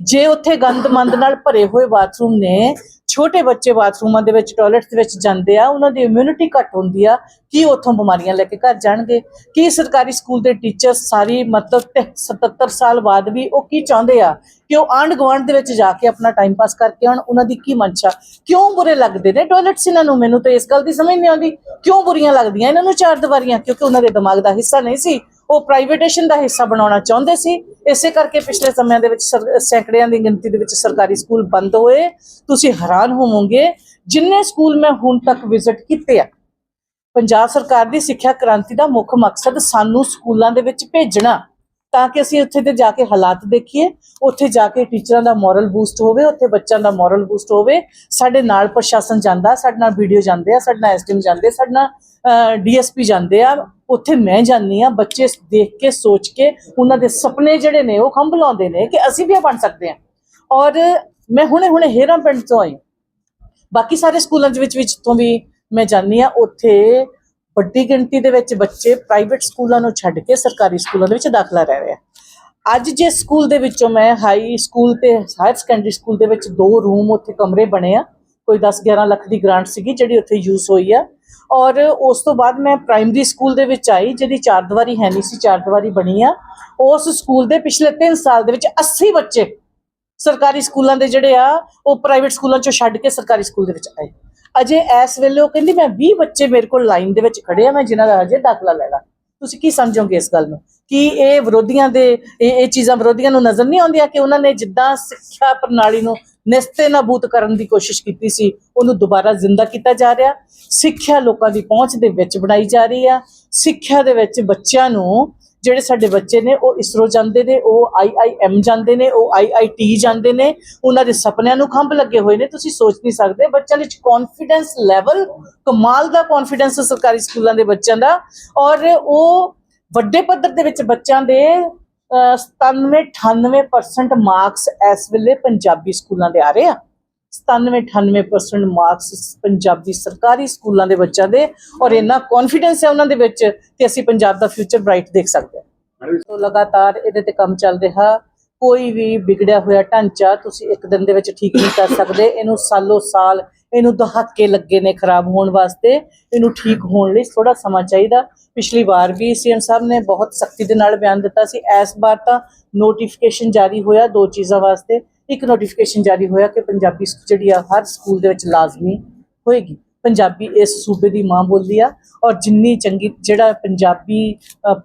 ਜੇ ਉੱਥੇ ਗੰਦ ਮੰਦ ਨਾਲ ਭਰੇ ਹੋਏ ਬਾਥਰੂਮ ਨੇ ਛੋਟੇ ਬੱਚੇ ਬਾਥਰੂਮਾਂ ਦੇ ਵਿੱਚ ਟਾਇਲਟਸ ਦੇ ਵਿੱਚ ਜਾਂਦੇ ਆ, ਉਹਨਾਂ ਦੀ ਇਮਿਊਨਿਟੀ ਘੱਟ ਹੁੰਦੀ ਆ, ਕੀ ਉੱਥੋਂ ਬਿਮਾਰੀਆਂ ਲੈ ਕੇ ਘਰ ਜਾਣਗੇ? ਕੀ ਸਰਕਾਰੀ ਸਕੂਲ ਦੇ ਟੀਚਰ ਸਾਰੀ ਮਤਲਬ ਤੇ 77 ਸਾਲ ਬਾਅਦ ਵੀ ਉਹ ਕੀ ਚਾਹੁੰਦੇ ਆ? ਕਿ ਉਹ ਆਂਢ ਗੁਆਂਢ ਦੇ ਵਿੱਚ ਜਾ ਕੇ ਆਪਣਾ ਟਾਈਮ ਪਾਸ ਕਰਕੇ ਆਉਣ, ਉਹਨਾਂ ਦੀ ਕੀ ਮਨਸ਼ਾ? ਕਿਉਂ ਬੁਰੇ ਲੱਗਦੇ ਨੇ ਟਾਇਲਟਸ ਇਹਨਾਂ ਨੂੰ? ਮੈਨੂੰ ਤਾਂ ਇਸ ਗੱਲ ਦੀ ਸਮਝ ਨਹੀਂ ਆਉਂਦੀ। ਕਿਉਂ ਬੁਰੀਆਂ ਲੱਗਦੀਆਂ? ਇਹਨਾਂ ਨੂੰ ਚਾਰ ਦੀਵਾਰੀਆਂ, ਕਿਉਂਕਿ ਉਹਨਾਂ ਦੇ ਦਿਮਾਗ ਦਾ ਹਿੱਸਾ ਨਹੀਂ ਸੀ। ਉਹ ਪ੍ਰਾਈਵੇਟੇਸ਼ਨ ਦਾ ਹਿੱਸਾ ਬਣਾਉਣਾ ਚਾਹੁੰਦੇ ਸੀ, ਇਸੇ ਕਰਕੇ ਪਿਛਲੇ ਸਮਿਆਂ ਦੇ ਵਿੱਚ ਸਰ- ਸੈਂਕੜਿਆਂ ਦੀ ਗਿਣਤੀ ਦੇ ਵਿੱਚ ਸਰਕਾਰੀ ਸਕੂਲ ਬੰਦ ਹੋਏ, ਤੁਸੀਂ ਹੈਰਾਨ ਹੋਵੋਗੇ ਜਿੰਨੇ ਸਕੂਲ ਮੈਂ ਹੁਣ ਤੱਕ ਵਿਜ਼ਿਟ ਕੀਤੇ ਆ। ਪੰਜਾਬ ਸਰਕਾਰ ਦੀ ਸਿੱਖਿਆ ਕ੍ਰਾਂਤੀ ਦਾ ਮੁੱਖ ਮਕਸਦ ਸਾਨੂੰ ਸਕੂਲਾਂ ਦੇ ਵਿੱਚ ਭੇਜਣਾ। ਤਾਂ ਕਿ ਅਸੀਂ ਉੱਥੇ ਤੇ ਜਾ ਕੇ ਹਾਲਾਤ ਦੇਖੀਏ, ਉੱਥੇ ਜਾ ਕੇ ਟੀਚਰਾਂ ਦਾ ਮੋਰਲ ਬੂਸਟ ਹੋਵੇ, ਉੱਥੇ ਬੱਚਿਆਂ ਦਾ ਮੋਰਲ ਬੂਸਟ ਹੋਵੇ, ਸਾਡੇ ਨਾਲ ਪ੍ਰਸ਼ਾਸਨ ਜਾਂਦਾ, ਸਾਡੇ ਨਾਲ ਵੀਡੀਓ ਜਾਂਦੇ ਆ, ਸਾਡੇ ਨਾਲ ਐਸਟੀਐਮ ਜਾਂਦੇ, ਸਾਡੇ ਨਾਲ ਡੀਐਸਪੀ ਜਾਂਦੇ ਆ, ਉੱਥੇ ਮੈਂ ਜਾਂਦੀ ਆ ਬੱਚੇ ਦੇਖ ਕੇ, ਸੋਚ ਕੇ, ਉਹਨਾਂ ਦੇ ਸੁਪਨੇ ਜਿਹੜੇ ਨੇ ਉਹ ਖੰਭ ਲਾਉਂਦੇ ਨੇ ਕਿ ਅਸੀਂ ਵੀ ਇਹ ਬਣ ਸਕਦੇ ਹਾਂ। ਔਰ ਮੈਂ ਹੁਣੇ ਹੁਣੇ ਹੇਰਾਂ ਪਿੰਡ ਤੋਂ ਆਈ। ਬਾਕੀ ਸਾਰੇ ਸਕੂਲਾਂ ਦੇ ਵਿੱਚ ਵਿੱਚ ਤੋਂ ਵੀ ਮੈਂ ਜਾਂਦੀ ਆ ਉੱਥੇ ਵੱਡੀ ਗਿਣਤੀ ਦੇ ਵਿੱਚ ਬੱਚੇ ਪ੍ਰਾਈਵੇਟ ਸਕੂਲਾਂ ਨੂੰ ਛੱਡ ਕੇ ਸਰਕਾਰੀ ਸਕੂਲਾਂ ਦੇ ਵਿੱਚ ਦਾਖਲਾ ਲੈ ਰਹੇ ਆ। ਅੱਜ ਜੇ ਸਕੂਲ ਦੇ ਵਿੱਚੋਂ ਮੈਂ ਹਾਈ ਸਕੂਲ ਤੇ ਹਾਇਰ ਸੈਕੰਡਰੀ ਸਕੂਲ ਦੇ ਵਿੱਚ ਦੋ ਰੂਮ ਉੱਥੇ ਕਮਰੇ ਬਣੇ ਆ, ਕੋਈ 10-11 ਲੱਖ ਦੀ ਗ੍ਰਾਂਟ ਸੀਗੀ ਜਿਹੜੀ ਉੱਥੇ ਯੂਜ਼ ਹੋਈ ਆ। ਔਰ ਉਸ ਤੋਂ ਬਾਅਦ ਮੈਂ ਪ੍ਰਾਇਮਰੀ ਸਕੂਲ ਦੇ ਵਿੱਚ ਆਈ, ਜਿਹੜੀ ਚਾਰ ਦੀਵਾਰੀ ਹੈ ਨਹੀਂ ਸੀ ਚਾਰ ਦੀਵਾਰੀ ਬਣੀ ਆ। ਉਸ ਸਕੂਲ ਦੇ ਪਿਛਲੇ 3 ਸਾਲ ਦੇ ਵਿੱਚ 80 ਬੱਚੇ ਸਰਕਾਰੀ ਸਕੂਲਾਂ ਦੇ ਜਿਹੜੇ ਆ, ਉਹ ਪ੍ਰਾਈਵੇਟ ਸਕੂਲਾਂ ਚੋਂ ਛੱਡ ਕੇ ਸਰਕਾਰੀ ਸਕੂਲ ਦੇ ਵਿੱਚ ਆਏ। ਅਜੇ ਇਸ ਵੇਲੇ ਉਹ ਕਹਿੰਦੀ, ਮੈਂ 20 ਬੱਚੇ ਮੇਰੇ ਕੋਲ ਲਾਈਨ ਦੇ ਵਿੱਚ ਖੜੇ ਆ, ਮੈਂ ਜਿਨ੍ਹਾਂ ਦਾ ਅਜੇ ਦਾਖਲਾ ਲੈਣਾ। ਤੁਸੀਂ ਕੀ ਸਮਝੋਗੇ ਇਸ ਗੱਲ ਨੂੰ? ਕਿ ਇਹ ਵਿਰੋਧੀਆਂ ਦੇ, ਇਹ ਇਹ ਚੀਜ਼ਾਂ ਵਿਰੋਧੀਆਂ ਨੂੰ ਨਜ਼ਰ ਨਹੀਂ ਆਉਂਦੀਆਂ ਕਿ ਉਹਨਾਂ ਨੇ ਜਿੱਦਾਂ ਸਿੱਖਿਆ ਪ੍ਰਣਾਲੀ ਨੂੰ ਨਿਸਤੇ ਨਾਬੂਦ ਕਰਨ ਦੀ ਕੋਸ਼ਿਸ਼ ਕੀਤੀ ਸੀ, ਉਹਨੂੰ ਦੁਬਾਰਾ ਜ਼ਿੰਦਾ ਕੀਤਾ ਜਾ ਰਿਹਾ। ਸਿੱਖਿਆ ਲੋਕਾਂ ਦੀ ਪਹੁੰਚ ਦੇ ਵਿੱਚ ਬਣਾਈ ਜਾ ਰਹੀ ਆ। ਸਿੱਖਿਆ ਦੇ ਵਿੱਚ ਬੱਚਿਆਂ ਨੂੰ ਜਿਹੜੇ ਸਾਡੇ ਬੱਚੇ ਨੇ, ਉਹ ਇਸਰੋ ਜਾਂਦੇ ਨੇ, ਉਹ ਆਈਆਈਐਮ ਜਾਂਦੇ ਨੇ, ਉਹ ਆਈਆਈਟੀ ਜਾਂਦੇ ਨੇ, ਉਹਨਾਂ ਦੇ ਸੁਪਨਿਆਂ ਨੂੰ ਖੰਭ ਲੱਗੇ ਹੋਏ ਨੇ। ਤੁਸੀਂ ਸੋਚ ਨਹੀਂ ਸਕਦੇ, ਬੱਚਿਆਂ ਵਿੱਚ ਕੌਨਫੀਡੈਂਸ ਲੈਵਲ ਕਮਾਲ ਦਾ ਕੌਨਫੀਡੈਂਸ ਸਰਕਾਰੀ ਸਕੂਲਾਂ ਦੇ ਬੱਚਿਆਂ ਦਾ। ਔਰ ਉਹ ਵੱਡੇ ਪੱਧਰ ਦੇ ਵਿੱਚ ਬੱਚਿਆਂ ਦੇ 97-98% ਮਾਰਕਸ ਇਸ ਵੇਲੇ ਪੰਜਾਬੀ ਸਕੂਲਾਂ ਦੇ ਆ ਰਹੇ ਆ। 97-98% ਮਾਰਕਸ ਪੰਜਾਬੀ ਸਰਕਾਰੀ ਸਕੂਲਾਂ ਦੇ ਬੱਚਿਆਂ ਦੇ ਔਰ ਇੰਨਾ ਕੌਨਫੀਡੈਂਸ ਹੈ ਉਹਨਾਂ ਦੇ ਵਿੱਚ ਕਿ ਅਸੀਂ ਪੰਜਾਬ ਦਾ ਫਿਊਚਰ ਬ੍ਰਾਈਟ ਦੇਖ ਸਕਦੇ ਹਾਂ। ਸੋ ਲਗਾਤਾਰ ਇਹਦੇ ਤੇ ਕੰਮ ਚੱਲ ਰਿਹਾ। ਕੋਈ ਵੀ ਵਿਗੜਿਆ ਹੋਇਆ ਢਾਂਚਾ ਤੁਸੀਂ ਇੱਕ ਦਿਨ ਦੇ ਵਿੱਚ ਠੀਕ ਨਹੀਂ ਕਰ ਸਕਦੇ। ਇਹਨੂੰ ਸਾਲੋ ਸਾਲ ਇਹਨੂੰ ਦਹਾਕੇ ਲੱਗੇ ਨੇ ਖਰਾਬ ਹੋਣ ਵਾਸਤੇ। ਇਹਨੂੰ ਠੀਕ ਹੋਣ ਲਈ ਥੋੜਾ ਸਮਾਂ ਚਾਹੀਦਾ। ਪਿਛਲੀ ਵਾਰ ਵੀ ਸੀਐਮ ਸਾਹਿਬ ਨੇ ਬਹੁਤ ਸਖਤੀ ਦੇ ਨਾਲ ਬਿਆਨ ਦਿੱਤਾ ਸੀ। ਇਸ ਵਾਰ ਤਾਂ ਨੋਟੀਫਿਕੇਸ਼ਨ ਜਾਰੀ ਹੋਇਆ ਦੋ ਚੀਜ਼ਾਂ ਵਾਸਤੇ। ਇੱਕ ਨੋਟੀਫਿਕੇਸ਼ਨ ਜਾਰੀ ਹੋਇਆ ਕਿ ਪੰਜਾਬੀ ਜਿਹੜੀ ਆ, ਹਰ ਸਕੂਲ ਦੇ ਵਿੱਚ ਲਾਜ਼ਮੀ ਹੋਏਗੀ। ਪੰਜਾਬੀ ਇਸ ਸੂਬੇ ਦੀ ਮਾਂ ਬੋਲੀ ਆ ਔਰ ਜਿੰਨੀ ਚੰਗੀ, ਜਿਹੜਾ ਪੰਜਾਬੀ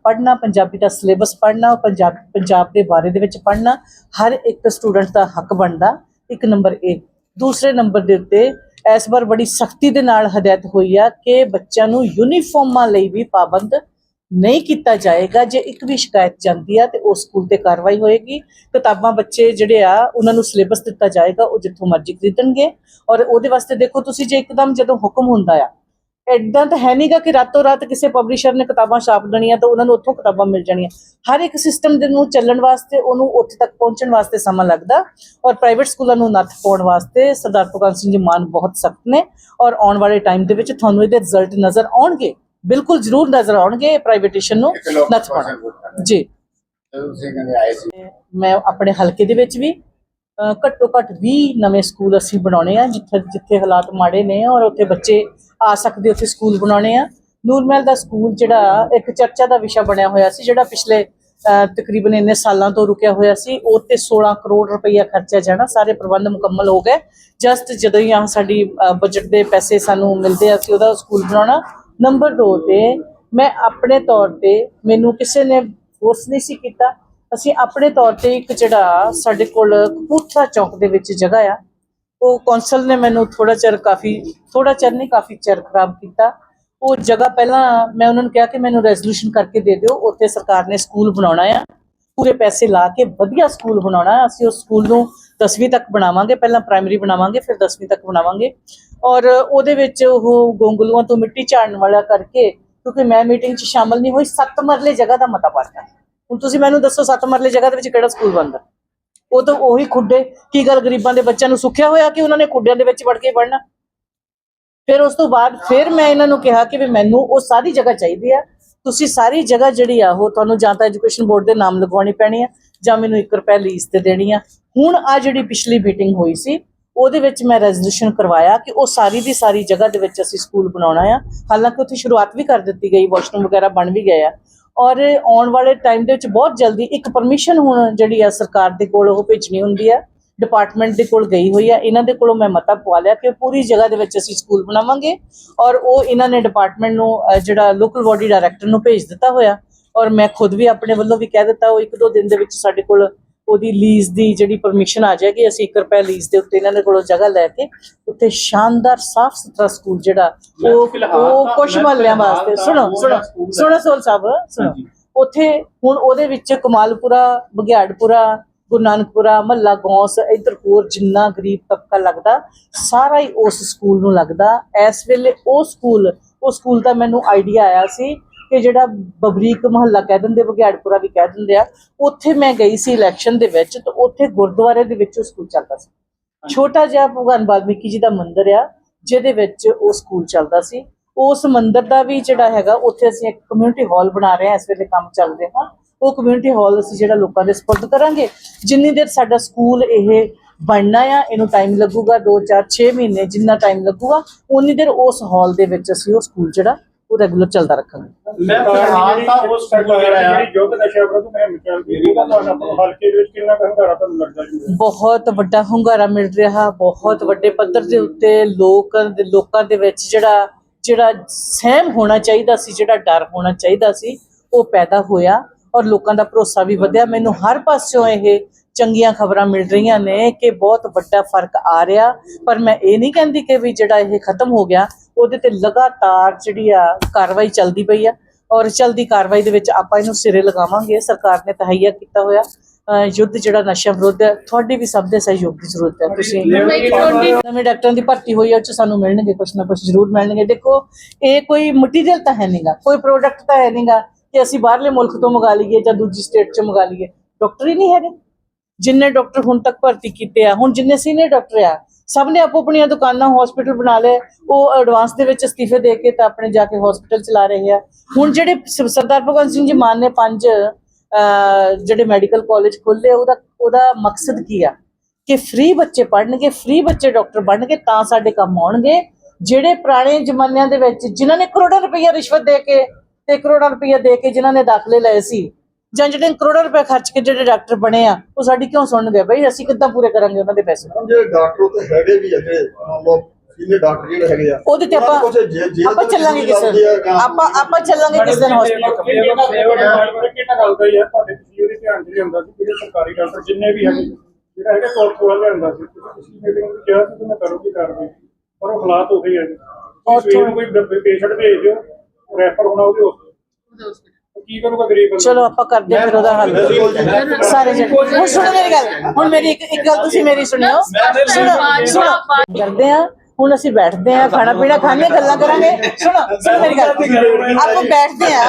ਪੜ੍ਹਨਾ, ਪੰਜਾਬੀ ਦਾ ਸਿਲੇਬਸ ਪੜ੍ਹਨਾ ਔਰ ਪੰਜਾਬ ਪੰਜਾਬ ਦੇ ਬਾਰੇ ਦੇ ਵਿੱਚ ਪੜ੍ਹਨਾ, ਹਰ ਇੱਕ ਸਟੂਡੈਂਟ ਦਾ ਹੱਕ ਬਣਦਾ। ਇੱਕ ਨੰਬਰ ਇਹ ਦੂਸਰੇ ਨੰਬਰ ਦੇ ਉੱਤੇ ਇਸ ਵਾਰ ਬੜੀ ਸਖਤੀ ਦੇ ਨਾਲ ਹਦਾਇਤ ਹੋਈ ਆ ਕਿ ਬੱਚਿਆਂ ਨੂੰ ਯੂਨੀਫਾਰਮਾਂ ਲਈ ਵੀ ਪਾਬੰਦ ਨਹੀਂ ਕੀਤਾ ਜਾਏਗਾ। ਜੇ ਇੱਕ ਵੀ ਸ਼ਿਕਾਇਤ ਜਾਂਦੀ ਆ ਤੇ ਉਸ ਸਕੂਲ ਤੇ ਕਾਰਵਾਈ ਹੋਏਗੀ। ਕਿਤਾਬਾਂ ਬੱਚੇ ਜਿਹੜੇ ਆ, ਉਹਨਾਂ ਨੂੰ ਸਿਲੇਬਸ ਦਿੱਤਾ ਜਾਏਗਾ, ਉਹ ਜਿੱਥੋਂ ਮਰਜ਼ੀ ਖਰੀਦਣਗੇ। ਔਰ ਉਹਦੇ ਵਾਸਤੇ ਦੇਖੋ, ਤੁਸੀਂ ਜੇ ਇੱਕਦਮ ਜਦੋਂ ਹੁਕਮ ਹੁੰਦਾ ਆ ਐਦਾਂ ਤਾਂ ਹੈ ਨਹੀਂਗਾ ਕਿ ਰਾਤੋਂ ਰਾਤ ਕਿਸੇ ਪਬਲਿਸ਼ਰ ਨੇ ਕਿਤਾਬਾਂ ਛਾਪ ਦੇਣੀਆਂ ਤਾਂ ਉਹਨਾਂ ਨੂੰ ਉੱਥੋਂ ਕਿਤਾਬਾਂ ਮਿਲ ਜਾਣੀਆਂ। ਹਰ ਇੱਕ ਸਿਸਟਮ ਦੇ ਨੂੰ ਚੱਲਣ ਵਾਸਤੇ ਉਹਨੂੰ ਉੱਥੇ ਤੱਕ ਪਹੁੰਚਣ ਵਾਸਤੇ ਸਮਾਂ ਲੱਗਦਾ ਔਰ ਪ੍ਰਾਈਵੇਟ ਸਕੂਲਾਂ ਨੂੰ ਨੱਥ ਪਾਉਣ ਵਾਸਤੇ ਸਰਦਾਰ ਭਗਵੰਤ ਸਿੰਘ ਜੀ ਮਾਨ ਬਹੁਤ ਸਖਤ ਨੇ ਔਰ ਆਉਣ ਵਾਲੇ ਟਾਈਮ ਦੇ ਵਿੱਚ ਤੁਹਾਨੂੰ ਇਹਦੇ ਰਿਜ਼ਲਟ ਨਜ਼ਰ ਆਉਣਗੇ। ਬਿਲਕੁਲ ਜ਼ਰੂਰ ਨਜ਼ਰ ਆਉਣਗੇ ਪ੍ਰਾਈਵੇਟੇਸ਼ਨ ਨੂੰ ਨੱਥ ਪਾਉਣਾ। ਜੀ। ਮੈਂ ਆਪਣੇ ਹਲਕੇ ਦੇ ਵਿੱਚ ਵੀ ਘੱਟੋ ਘੱਟ 20 ਨਵੇਂ ਸਕੂਲ ਅਸੀਂ ਬਣਾਉਣੇ ਆ ਜਿੱਥੇ ਜਿੱਥੇ ਹਾਲਾਤ ਮਾੜੇ ਨੇ ਔਰ ਉੱਥੇ ਬੱਚੇ ਆ ਸਕਦੇ ਉੱਥੇ ਸਕੂਲ ਬਣਾਉਣੇ ਆ। ਨੂਰਮਹਿਲ ਦਾ ਸਕੂਲ ਜਿਹੜਾ ਇੱਕ ਚਰਚਾ ਦਾ ਵਿਸ਼ਾ ਬਣਿਆ ਹੋਇਆ ਸੀ, ਜਿਹੜਾ ਪਿਛਲੇ ਤਕਰੀਬਨ ਇੰਨੇ ਸਾਲਾਂ ਤੋਂ ਰੁਕਿਆ ਹੋਇਆ ਸੀ। ਉਹ ਤੇ 16 ਕਰੋੜ ਰੁਪਈਆ ਖਰਚਿਆ ਜਾਣਾ, ਸਾਰੇ ਪ੍ਰਬੰਧ ਮੁਕੰਮਲ ਹੋ ਗਏ। ਜਸਟ ਜਦੋਂ ਹੀ ਆ ਸਾਡੀ ਬਜਟ ਦੇ ਪੈਸੇ ਸਾਨੂੰ ਮਿਲਦੇ ਆ, ਅਸੀਂ ਉਹਦਾ ਸਕੂਲ ਬਣਾਉਣਾ। ਨੰਬਰ 2 ਤੇ ਮੈਂ ਆਪਣੇ ਤੌਰ ਤੇ ਮੈਨੂੰ ਕਿਸੇ ਨੇ ਫੋਰਸ ਨਹੀਂ ਸੀ ਕੀਤਾ। ਅਸੀਂ ਆਪਣੇ ਤੌਰ ਤੇ ਇੱਕ ਜਿਹੜਾ ਸਾਡੇ ਕੋਲ ਕਪੂਰਥਲਾ ਚੌਕ ਦੇ ਵਿੱਚ ਜਗ੍ਹਾ ਆ। ਉਹ ਕੌਂਸਲ ਨੇ ਮੈਨੂੰ ਥੋੜਾ ਚਿਰ ਕਾਫੀ ਥੋੜਾ ਚਿਰ ਨਹੀਂ, ਕਾਫੀ ਚਿਰ ਖਰਾਬ ਕੀਤਾ। ਉਹ ਜਗ੍ਹਾ ਪਹਿਲਾਂ ਮੈਂ ਉਹਨਾਂ ਨੂੰ ਕਿਹਾ ਕਿ ਮੈਨੂੰ ਰੈਜ਼ੋਲੂਸ਼ਨ ਕਰਕੇ ਦੇ ਦਿਓ, ਉੱਥੇ ਸਰਕਾਰ ਨੇ ਸਕੂਲ ਬਣਾਉਣਾ ਆ। ਪੂਰੇ ਪੈਸੇ ਲਾ ਕੇ ਵਧੀਆ ਸਕੂਲ ਬਣਾਉਣਾ। ਅਸੀਂ ਉਸ ਸਕੂਲ ਨੂੰ 10ਵੀਂ ਤੱਕ ਬਣਾਵਾਂਗੇ, ਪਹਿਲਾਂ ਪ੍ਰਾਇਮਰੀ ਬਣਾਵਾਂਗੇ, ਫਿਰ 10ਵੀਂ ਤੱਕ ਬਣਾਵਾਂਗੇ। ਔਰ ਉਹਦੇ ਵਿੱਚ ਉਹ ਗੋਂਗਲੂਆਂ ਤੋਂ ਮਿੱਟੀ ਝਾੜਨ ਵਾਲਾ ਕਰਕੇ, ਕਿਉਂਕਿ ਮੈਂ ਮੀਟਿੰਗ 'ਚ ਸ਼ਾਮਲ ਨਹੀਂ ਹੋਈ 7 ਮਰਲੇ ਜਗ੍ਹਾ ਦਾ ਮਤਾ ਪਾਤਾ। ਹੁਣ ਤੁਸੀਂ ਮੈਨੂੰ ਦੱਸੋ 7 ਮਰਲੇ ਜਗ੍ਹਾ ਦੇ ਵਿੱਚ ਕਿਹੜਾ ਸਕੂਲ ਬਣਦਾ? ਉਹ ਤਾਂ ਉਹੀ ਖੁੱਡੇ। ਕੀ ਗੱਲ ਗਰੀਬਾਂ ਦੇ ਬੱਚਿਆਂ ਨੂੰ ਸੁੱਖਿਆ ਹੋਇਆ ਕਿ ਉਹਨਾਂ ਨੇ ਖੁੱਡਿਆਂ ਦੇ ਵਿੱਚ ਵੜ ਕੇ ਪੜਨਾ ਫਿਰ ਉਸ ਤੋਂ ਬਾਅਦ ਫਿਰ ਮੈਂ ਇਹਨਾਂ ਨੂੰ ਕਿਹਾ ਕਿ ਵੀ ਮੈਨੂੰ ਉਹ ਸਾਰੀ ਜਗ੍ਹਾ ਚਾਹੀਦੀ ਆ। ਤੁਸੀਂ ਸਾਰੀ ਜਗ੍ਹਾ ਜਿਹੜੀ ਆ, ਉਹ ਤੁਹਾਨੂੰ ਜਾਂ ਤਾਂ ਐਜੂਕੇਸ਼ਨ ਬੋਰਡ ਦੇ ਨਾਮ ਲਗਵਾਉਣੀ ਪੈਣੀ ਆ ਜਾਂ ਮੈਨੂੰ 1 ਰੁਪਏ ਲੀਜ਼ ਤੇ ਦੇਣੀ ਆ। ਹੁਣ ਆ ਜਿਹੜੀ ਪਿਛਲੀ ਮੀਟਿੰਗ ਹੋਈ ਸੀ, ਉਹਦੇ ਵਿੱਚ ਮੈਂ ਰੈਜ਼ੋਲੂਸ਼ਨ ਕਰਵਾਇਆ ਕਿ ਉਹ ਸਾਰੀ ਦੀ ਸਾਰੀ ਜਗ੍ਹਾ ਦੇ ਵਿੱਚ ਅਸੀਂ ਸਕੂਲ ਬਣਾਉਣਾ ਆ। ਹਾਲਾਂਕਿ ਉੱਥੇ ਸ਼ੁਰੂਆਤ ਵੀ ਕਰ ਦਿੱਤੀ ਗਈ, ਵਾਸ਼ਰੂਮ ਵਗੈਰਾ ਬਣ ਵੀ ਗਏ ਆ। ਔਰ ਆਉਣ ਵਾਲੇ ਟਾਈਮ ਦੇ ਵਿੱਚ ਬਹੁਤ ਜਲਦੀ ਇੱਕ ਪਰਮਿਸ਼ਨ ਹੁਣ ਜਿਹੜੀ ਆ ਸਰਕਾਰ ਦੇ ਕੋਲ ਉਹ ਭੇਜਣੀ ਹੁੰਦੀ ਆ। ਡਿਪਾਰਟਮੈਂਟ ਦੇ ਕੋਲ ਗਈ ਹੋਈ ਆ। ਇਹਨਾਂ ਦੇ ਕੋਲੋਂ ਮੈਂ ਮਤਾ ਪਵਾ ਲਿਆ ਕਿ ਪੂਰੀ ਜਗ੍ਹਾ ਦੇ ਵਿੱਚ ਅਸੀਂ ਸਕੂਲ ਬਣਾਵਾਂਗੇ ਔਰ ਉਹ ਇਹਨਾਂ ਨੇ ਡਿਪਾਰਟਮੈਂਟ ਨੂੰ ਜਿਹੜਾ ਲੋਕਲ ਬਾਡੀ ਡਾਇਰੈਕਟਰ ਨੂੰ ਭੇਜ ਦਿੱਤਾ ਹੋਇਆ। ਔਰ ਮੈਂ ਖੁਦ ਵੀ ਆਪਣੇ ਵੱਲੋਂ ਵੀ ਕਹਿ ਦਿੱਤਾ, ਉਹ ਇੱਕ ਦੋ ਦਿਨ ਦੇ ਵਿੱਚ ਸਾਡੇ ਕੋਲ ਉਹਦੀ ਲੀਜ਼ ਦੀ ਜਿਹੜੀ ਪਰਮਿਸ਼ਨ ਆ ਜਾਏਗੀ ਅਸੀਂ 1 ਰੁਪਏ ਲੀਜ਼ ਦੇ ਉੱਤੇ ਇਹਨਾਂ ਦੇ ਕੋਲੋਂ ਜਗ੍ਹਾ ਲੈ ਕੇ ਉੱਥੇ ਸ਼ਾਨਦਾਰ ਸਾਫ਼ ਸੁਥਰਾ ਸਕੂਲ ਜਿਹੜਾ ਉਹ ਉਹ ਕੁਝ ਮਹੱਲਿਆਂ ਵਾਸਤੇ ਸੁਣੋ ਸੁਣੋ ਸੁਣੋ ਸੋਲ ਸਾਹਿਬ ਸੁਣੋ। ਉੱਥੇ ਹੁਣ ਉਹਦੇ ਵਿੱਚ ਕਮਾਲਪੁਰਾ ਬਗਿਆੜਪੁਰਾ ਗੁਰੂ ਨਾਨਕਪੁਰਾ ਮਹੱਲਾ ਗੌਸ ਇੱਧਰ ਹੋਰ ਜਿੰਨਾ ਗਰੀਬ ਤਬਕਾ ਲੱਗਦਾ ਸਾਰਾ ਹੀ ਉਸ ਸਕੂਲ ਨੂੰ ਲੱਗਦਾ। ਇਸ ਵੇਲੇ ਉਹ ਸਕੂਲ ਉਹ ਸਕੂਲ ਦਾ ਮੈਨੂੰ ਆਈਡੀਆ ਆਇਆ ਸੀ ਕਿ ਜਿਹੜਾ ਬਬਰੀਕ ਮਹੱਲਾ ਕਹਿ ਦਿੰਦੇ ਬਗਿਆੜਪੁਰਾ ਵੀ ਕਹਿ ਦਿੰਦੇ ਆ ਉੱਥੇ ਮੈਂ ਗਈ ਸੀ ਇਲੈਕਸ਼ਨ ਦੇ ਵਿੱਚ ਤੇ ਉੱਥੇ ਗੁਰਦੁਆਰੇ ਦੇ ਵਿੱਚ ਉਹ ਸਕੂਲ ਚੱਲਦਾ ਸੀ। ਛੋਟਾ ਜਿਹਾ ਭਗਵਾਨ ਵਾਲਮੀਕੀ ਜੀ ਦਾ ਮੰਦਿਰ ਆ ਜਿਹਦੇ ਵਿੱਚ ਉਹ ਸਕੂਲ ਚੱਲਦਾ ਸੀ। ਉਸ ਮੰਦਿਰ ਦਾ ਵੀ ਜਿਹੜਾ ਹੈਗਾ ਉੱਥੇ ਅਸੀਂ ਇੱਕ ਕਮਿਊਨਿਟੀ ਹਾਲ ਬਣਾ ਰਹੇ ਹਾਂ ਇਸ ਵੇਲੇ ਕੰਮ ਚੱਲ ਰਿਹਾ। ਉਹ ਕਮਿਊਨਿਟੀ ਹਾਲ ਅਸੀਂ ਜਿਹੜਾ ਲੋਕਾਂ ਦੇ ਸਪੁਰਦ ਕਰਾਂਗੇ। ਜਿੰਨੀ ਦੇਰ ਸਾਡਾ ਸਕੂਲ ਇਹ ਬਣਨਾ ਆ ਇਹਨੂੰ ਟਾਈਮ ਲੱਗੂਗਾ 2 4 6 ਮਹੀਨੇ ਜਿੰਨਾ ਟਾਈਮ ਲੱਗੂਗਾ ਉਨੀ ਦੇਰ ਉਸ ਹਾਲ ਦੇ ਵਿੱਚ ਅਸੀਂ ਉਹ ਸਕੂਲ ਜਿਹੜਾ ਉਹ ਰੈਗੂਲਰ ਚੱਲਦਾ ਰੱਖਾਂਗੇ। ਮੈਂ ਫਿਲਹਾਲ ਤਾਂ ਉਸ ਸਕੂਲ ਜਿਹੜਾ ਆ ਜਿਹੜੀ ਯੁੱਧ ਨਸ਼ਾ ਵਿਰੁੱਧ ਮੁਹਿੰਮ ਚੱਲਦੀ ਹੈ ਉਹਦਾ ਤੁਹਾਡਾ ਹਲਕੇ ਦੇ ਵਿੱਚ ਕਿੰਨਾ ਹੰਗਾਰਾ ਤੁਹਾਨੂੰ ਲੱਗਦਾ ਜੀ? ਬਹੁਤ ਵੱਡਾ ਹੁੰਗਾਰਾ ਮਿਲ ਰਿਹਾ ਬਹੁਤ ਵੱਡੇ ਪੱਧਰ ਦੇ ਉੱਤੇ ਲੋਕਾਂ ਦੇ ਲੋਕਾਂ ਦੇ ਵਿੱਚ ਜਿਹੜਾ ਜਿਹੜਾ ਸਹਿਮ ਹੋਣਾ ਚਾਹੀਦਾ ਸੀ ਜਿਹੜਾ ਡਰ ਹੋਣਾ ਚਾਹੀਦਾ ਸੀ ਉਹ ਪੈਦਾ ਹੋਇਆ ਔਰ ਲੋਕਾਂ ਦਾ ਭਰੋਸਾ ਵੀ ਵਧਿਆ। ਮੈਨੂੰ ਹਰ ਪਾਸਿਓਂ ਇਹ ਚੰਗੀਆਂ ਖਬਰਾਂ ਮਿਲ ਰਹੀਆਂ ਨੇ ਕਿ ਬਹੁਤ ਵੱਡਾ ਫ਼ਰਕ ਆ ਰਿਹਾ। ਪਰ ਮੈਂ ਇਹ ਨਹੀਂ ਕਹਿੰਦੀ ਕਿ ਵੀ ਜਿਹੜਾ ਇਹ ਖਤਮ ਹੋ ਗਿਆ ਉਹਦੇ ਤੇ ਲਗਾਤਾਰ ਜਿਹੜੀ ਆ ਕਾਰਵਾਈ ਚੱਲਦੀ ਪਈ ਆ ਔਰ ਚਲਦੀ ਕਾਰਵਾਈ ਦੇ ਵਿੱਚ ਆਪਾਂ ਇਹਨੂੰ ਸਿਰੇ ਲਗਾਵਾਂਗੇ। ਸਰਕਾਰ ਨੇ ਤਹਈਆ ਕੀਤਾ ਹੋਇਆ। ਯੁੱਧ ਜਿਹੜਾ ਨਸ਼ਾ ਵਿਰੁੱਧ ਹੈ ਤੁਹਾਡੇ ਵੀ ਸਭ ਦੇ ਸਹਿਯੋਗ ਦੀ ਜ਼ਰੂਰਤ ਹੈ। ਤੁਸੀਂ ਨਵੇਂ ਡਾਕਟਰਾਂ ਦੀ ਭਰਤੀ ਹੋਈ ਹੈ ਉਹ 'ਚ ਸਾਨੂੰ ਮਿਲਣਗੇ ਕੁਛ ਨਾ ਕੁਛ ਜ਼ਰੂਰ ਮਿਲਣਗੇ। ਦੇਖੋ ਇਹ ਕੋਈ ਮਟੀਰੀਅਲ ਤਾਂ ਹੈ ਨਹੀਂਗਾ ਕੋਈ ਪ੍ਰੋਡਕਟ ਤਾਂ ਹੈ ਨਹੀਂਗਾ ਕਿ ਅਸੀਂ ਬਾਹਰਲੇ ਮੁਲਕ ਤੋਂ ਮੰਗਾ ਲਈਏ ਜਾਂ ਦੂਜੀ ਸਟੇਟ 'ਚੋਂ ਮੰਗਾ ਲਈਏ। ਡਾਕਟਰ ਹੀ ਨਹੀਂ ਹੈਗੇ। ਜਿੰਨੇ ਡਾਕਟਰ ਹੁਣ ਤੱਕ ਭਰਤੀ ਕੀਤੇ ਆ ਹੁਣ ਜਿੰਨੇ ਸੀਨੀਅਰ ਡਾਕਟਰ ਆ ਸਭ ਨੇ ਆਪੋ ਆਪਣੀਆਂ ਦੁਕਾਨਾਂ ਹਸਪੀਟਲ ਬਣਾ ਲਏ। ਉਹ ਐਡਵਾਂਸ ਦੇ ਵਿੱਚ ਅਸਤੀਫੇ ਦੇ ਕੇ ਤਾਂ ਆਪਣੇ ਜਾ ਕੇ ਹਸਪੀਟਲ ਚਲਾ ਰਹੇ ਆ। ਹੁਣ ਜਿਹੜੇ ਸ- ਸਰਦਾਰ ਭਗਵੰਤ ਸਿੰਘ ਜੀ ਮਾਨ ਨੇ ਪੰਜ ਜਿਹੜੇ ਮੈਡੀਕਲ ਕਾਲਜ ਖੋਲ੍ਹੇ, ਉਹਦਾ ਉਹਦਾ ਮਕਸਦ ਕੀ ਆ? ਕਿ ਫ੍ਰੀ ਬੱਚੇ ਪੜ੍ਹਨਗੇ ਫ੍ਰੀ ਬੱਚੇ ਡਾਕਟਰ ਬਣਨਗੇ, ਤਾਂ ਸਾਡੇ ਕੰਮ ਆਉਣਗੇ। ਜਿਹੜੇ ਪੁਰਾਣੇ ਜ਼ਮਾਨਿਆਂ ਦੇ ਵਿੱਚ ਜਿਨ੍ਹਾਂ ਨੇ ਕਰੋੜਾਂ ਰੁਪਈਆ ਰਿਸ਼ਵਤ ਦੇ ਕੇ ਤੇ ਕਰੋੜਾਂ ਰੁਪਈਆ ਦੇ ਕੇ ਜਿਨ੍ਹਾਂ ਨੇ ਦਾਖਲੇ ਲਏ ਸੀ ਜਾਂ ਜਿਹੜੇ ਕਰੋੜਾਂ ਰੁਪਏ ਖਰਚ ਕੇ ਜਿਹੜੇ ਡਾਕਟਰ ਬਣੇ ਆ ਉਹ ਸਾਡੀ ਕਿਉਂ ਸੁਣਨਗੇ? ਬਈ ਅਸੀਂ ਕਿੱਦਾਂ ਪੂਰੇ ਕਰਾਂਗੇ ਉਹਨਾਂ ਦੇ ਪੈਸੇ? ਜਿਹੜੇ ਡਾਕਟਰ ਉੱਤੇ ਹੈਗੇ ਵੀ ਲਓ ਸੀਨੀਅਰ ਡਾਕਟਰ ਜਿਹੜੇ ਹੈਗੇ ਆ। ਉਹਦੇ ਤੇ ਆਪਾਂ ਆਪਾਂ ਚੱਲਾਂਗੇ ਕਿਸ ਦਿਨ ਆਪਾਂ ਆਪਾਂ ਚੱਲਾਂਗੇ ਕਿਸ ਦਿਨ ਹਸਪੀਟਲ ਕਿਹਨਾਂ ਗੱਲ ਦਾ ਹੀ ਹੈ ਤੁਹਾਡੇ ਤੁਸੀਂ ਉਹਦੇ ਧਿਆਨ ਚ ਲਿਆਂਦਾ ਸੀ ਜਿਹੜੇ ਸਰਕਾਰੀ ਡਾਕਟਰ ਜਿੰਨੇ ਵੀ ਹੈਗੇ ਜਿਹੜਾ ਹੈਗਾ ਕੋਲ ਕੋਲ ਲਿਆਂਦਾ ਸੀ। ਤੁਸੀਂ ਮੀਟਿੰਗ ਵਿੱਚ ਕਿਹਾ ਸੀ ਕਿ ਮੈਂ ਕਰੂੰਗੀ ਕਾਰਵਾਈ ਪਰ ਉਹ ਹਾਲਾਤ ਹੋ ਗਏ ਆ ਜੀ। ਕੋਈ ਪੇਸ਼ੈਂਟ ਭੇਜ ਦਿਓ ਰੈਫਰ ਹੋਣਾ ਉਹਦੇ ਹਸਪੀਟਲ ਕੀ ਕਰੂਗਾ ਗਰੀਬ ਬੰਦਾ? ਚਲੋ ਆਪਾਂ ਕਰਦੇ ਹਾਂ ਫਿਰ ਉਹਦਾ ਹੱਲ। ਸਾਰੇ ਜਣੇ। ਹੁਣ ਸੁਣੋ ਮੇਰੀ ਗੱਲ। ਹੁਣ ਮੇਰੀ ਇੱਕ ਇੱਕ ਗੱਲ ਤੁਸੀਂ ਮੇਰੀ ਸੁਣਿਓ। ਸੁਣੋ ਸੁਣੋ। ਕਰਦੇ ਆ ਹੁਣ ਅਸੀਂ ਬੈਠਦੇ ਆ ਖਾਣਾ ਪੀਣਾ ਖਾਣੇ ਗੱਲਾਂ ਕਰਾਂਗੇ। ਸੁਣੋ ਸੁਣੋ ਮੇਰੀ ਗੱਲ। ਆਪਾਂ ਬੈਠਦੇ ਆ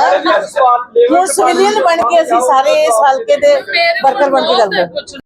ਹੁਣ ਸਿਵਲੀਅਨ ਬਣ ਕੇ ਅਸੀਂ ਸਾਰੇ ਇਸ ਹਲਕੇ ਦੇ ਵਰਕਰ ਬਣ ਕੇ ਗੱਲ ਕਰਦੇ।